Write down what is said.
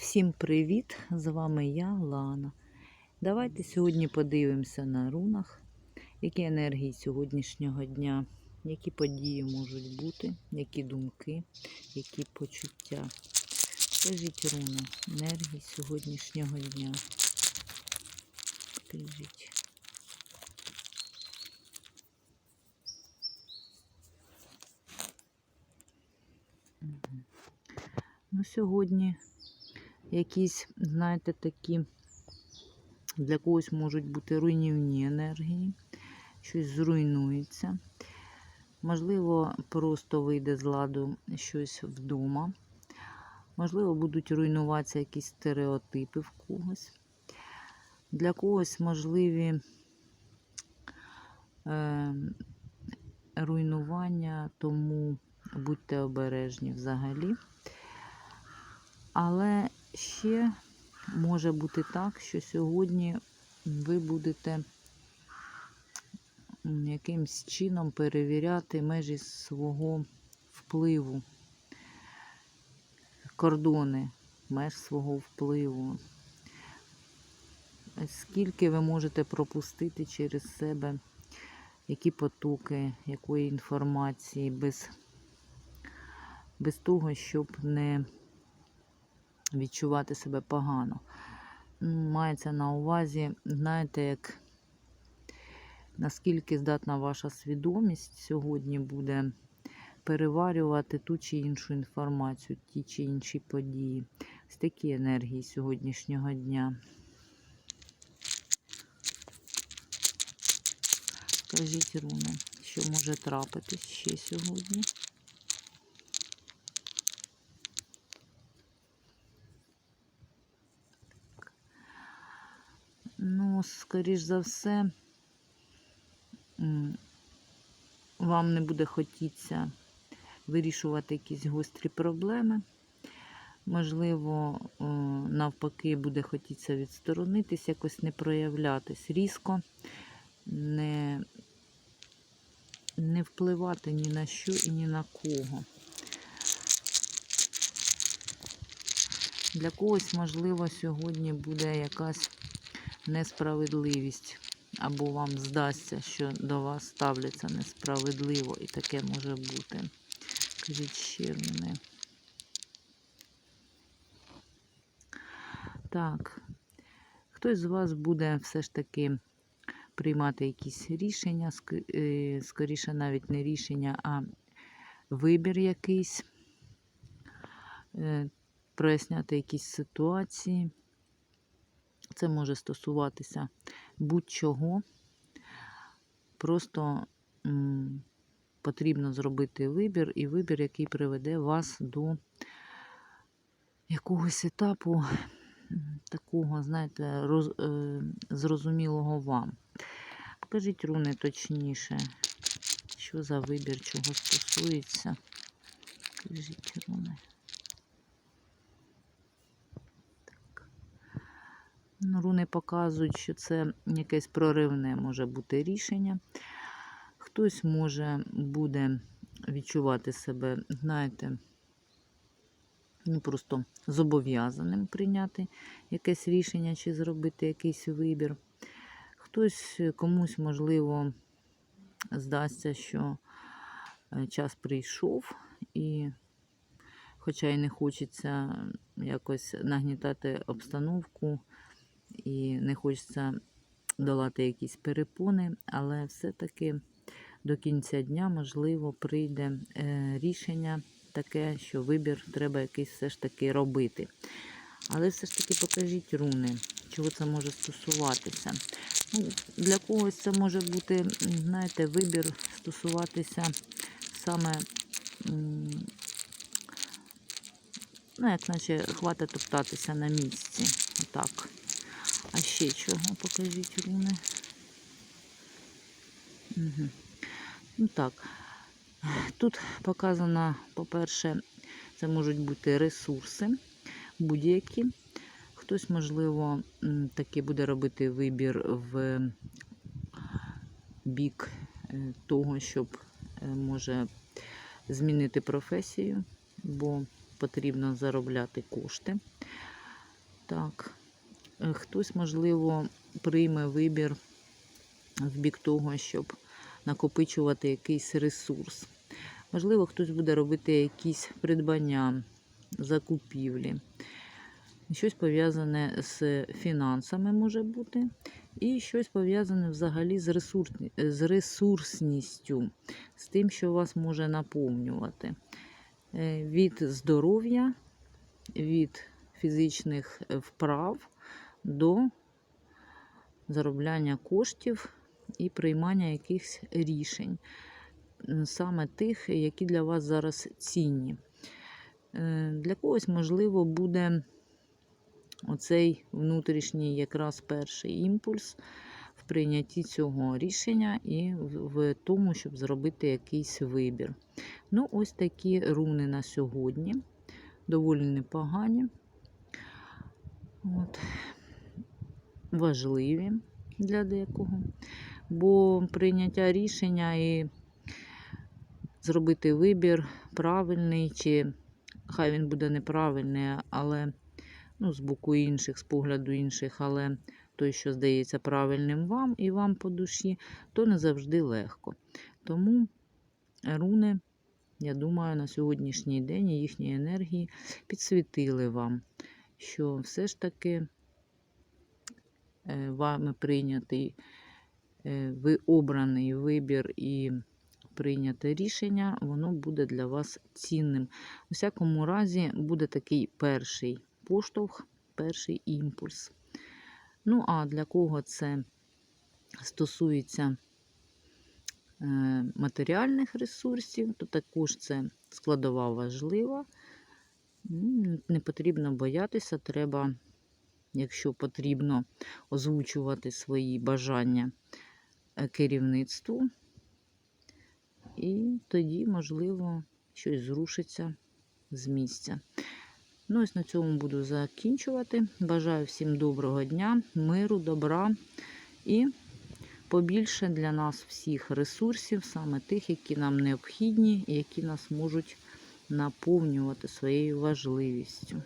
Всім привіт! З вами я, Лана. Давайте сьогодні подивимося на рунах, які енергії сьогоднішнього дня, які події можуть бути, які думки, які почуття. Скажіть руни, енергії сьогоднішнього дня. Скажіть. Ну, сьогодні якісь, знаєте, такі для когось можуть бути руйнівні енергії, щось зруйнується. Можливо, просто вийде з ладу щось вдома. Можливо, будуть руйнуватися якісь стереотипи в когось. Для когось можливі е, руйнування, тому будьте обережні взагалі. Але ще може бути так, що сьогодні ви будете якимсь чином перевіряти межі свого впливу, кордони меж свого впливу. Скільки ви можете пропустити через себе, які потоки, якої інформації, без, без того, щоб не відчувати себе погано. Мається на увазі, знаєте, як наскільки здатна ваша свідомість сьогодні буде переварювати ту чи іншу інформацію, ті чи інші події. Ось такі енергії сьогоднішнього дня. Скажіть, Руни, що може трапитись ще сьогодні? Ну, скоріш за все, вам не буде хотітися вирішувати якісь гострі проблеми. Можливо, навпаки, буде хотітися відсторонитись, якось не проявлятись різко, не, не впливати ні на що і ні на кого. Для когось, можливо, сьогодні буде якась несправедливість, або вам здасться, що до вас ставляться несправедливо, і таке може бути. Кажіть ще. Так, хтось з вас буде все ж таки приймати якісь рішення, е, скоріше навіть не рішення, а вибір якийсь, е, проясняти якісь ситуації. Це може стосуватися будь-чого. Просто м, потрібно зробити вибір, і вибір, який приведе вас до якогось етапу такого, знаєте, роз, е, зрозумілого вам. Покажіть руни точніше, що за вибір, чого стосується. Покажіть руни. Руни показують, що це якесь проривне може бути рішення. Хтось може буде відчувати себе, знаєте, ну просто зобов'язаним прийняти якесь рішення чи зробити якийсь вибір. Хтось комусь, можливо, здасться, що е, час прийшов, і, хоча й не хочеться якось нагнітати обстановку, і не хочеться долати якісь перепони, але все-таки до кінця дня, можливо, прийде е, рішення таке, що вибір треба якийсь все ж таки робити. Але все ж таки покажіть руни, чого це може стосуватися. Ну, для когось це може бути, знаєте, вибір стосуватися саме, ну, як наче хватить топтатися на місці. Отак. А ще чого? Покажіть руни. Угу. Ну так. Тут показано, по-перше, це можуть бути ресурси будь-які. Хтось, можливо, таки буде робити вибір в бік е, того, щоб е, може змінити професію, бо потрібно заробляти кошти. Так, хтось, можливо, прийме вибір в бік того, щоб накопичувати якийсь ресурс. Можливо, хтось буде робити якісь придбання, закупівлі. Щось пов'язане з фінансами може бути. І щось пов'язане взагалі з, ресурсні, з ресурсністю, з тим, що вас може наповнювати. Е, Від здоров'я, від фізичних е, вправ до заробляння коштів і приймання якихось рішень, саме тих, які для вас зараз цінні. Е, Для когось, можливо, буде оцей внутрішній якраз перший імпульс в прийнятті цього рішення і в, тому, щоб зробити якийсь вибір. Ну, ось такі руни на сьогодні. Доволі непогані. От. Важливі для декого. Бо прийняття рішення і зробити вибір правильний, чи хай він буде неправильний, але ну, з боку інших, з погляду інших, але той, що здається правильним вам і вам по душі, то не завжди легко. Тому руни, я думаю, на сьогоднішній день їхні енергії підсвітили вам, що все ж таки вами прийнятий е, ви обраний вибір і прийняте рішення, воно буде для вас цінним. У всякому разі, буде такий перший поштовх, перший імпульс. Ну, а для кого це стосується е, матеріальних ресурсів, то також це складова важлива. Не потрібно боятися, треба, якщо потрібно, озвучувати свої бажання е, керівництву. І тоді, можливо, щось зрушиться з місця. Ну, ось на цьому буду закінчувати. Бажаю всім доброго дня, миру, добра і побільше для нас всіх ресурсів, саме тих, які нам необхідні і які нас можуть наповнювати своєю важливістю.